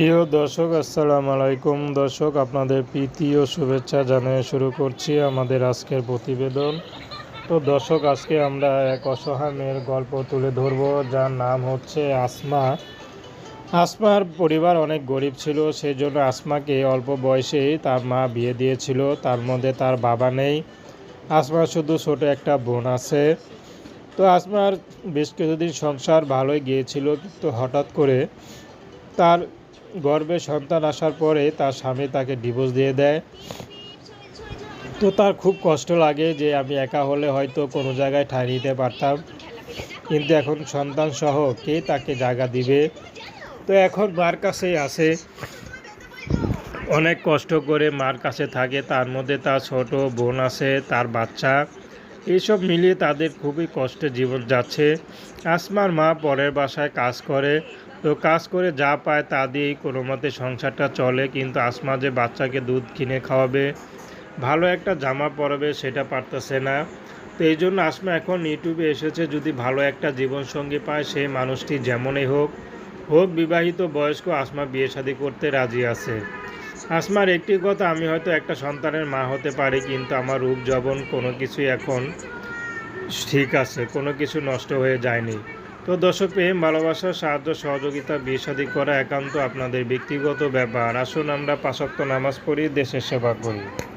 প্রিয় দর্শক, আসসালামু আলাইকুম। দর্শক, আপনাদের প্রীতি ও শুভেচ্ছা জানিয়ে শুরু করছি আমাদের আজকের প্রতিবেদন। তো দর্শক, আজকে আমরা এক অসহায় মেয়ের গল্প তুলে ধরব, যার নাম হচ্ছে আসমা। আসমার পরিবার অনেক গরিব ছিল সেই জন্য আসমাকে অল্প বয়সেই তার মা বিয়ে দিয়েছিল। তার মধ্যে তার বাবা নেই। আসমার শুধু ছোট একটা বোন আছে। তো আসমার বেশ কিছুদিন সংসার ভালোই গিয়েছিল, কিন্তু হঠাৎ করে তার গর্ভে সন্তান আসার পরে তার স্বামী তাকে ডিভোর্স দিয়ে দেয়। তো তার খুব কষ্ট লাগে যে আমি একা হলে হয়তো কোনো জায়গায় ঠাঁই নিতে পারতাম। কিন্তু এখন সন্তান সহ কে তাকে জায়গা দিবে? তো এখন মার কাছেই আসে অনেক কষ্ট করে মার কাছে থাকে। তার মধ্যে তার ছোট বোন আছে, তার বাচ্চা। এইসব মিলিয়ে তাদের খুবই কষ্টে জীবন যাচ্ছে। আসমার মা পরের বাসায় কাজ করে। তো কাজ করে যা পায় তা দিয়েই কোনো মতে সংসারটা চলে, কিন্তু আসমা যে বাচ্চাকে দুধ কিনে খাওয়াবে, ভালো একটা জামা পরাবে সেটা পারতেছে না। তো এই জন্য আসমা এখন ইউটিউবে এসেছে, যদি ভালো একটা জীবনসঙ্গী পায় সেই মানুষটি যেমনই হোক হোক বিবাহিত, বয়স্ক, আসমা বিয়ে শাদী করতে রাজি আছে। আসমার একটি কথা, আমি হয়তো একটা সন্তানের মা হতে পারি, কিন্তু আমার রূপ, যবন কোনো কিছুই এখন ঠিক আছে, কোনো কিছু নষ্ট হয়ে যায়নি। তো দর্শক প্রেম, ভালোবাসা, সাহায্য, সহযোগিতা, বিয়ে করা একান্ত আপনাদের ব্যক্তিগত ব্যাপার। আসুন আমরা পাশক্ত নামাজ পড়ি, দেশের সেবা করি।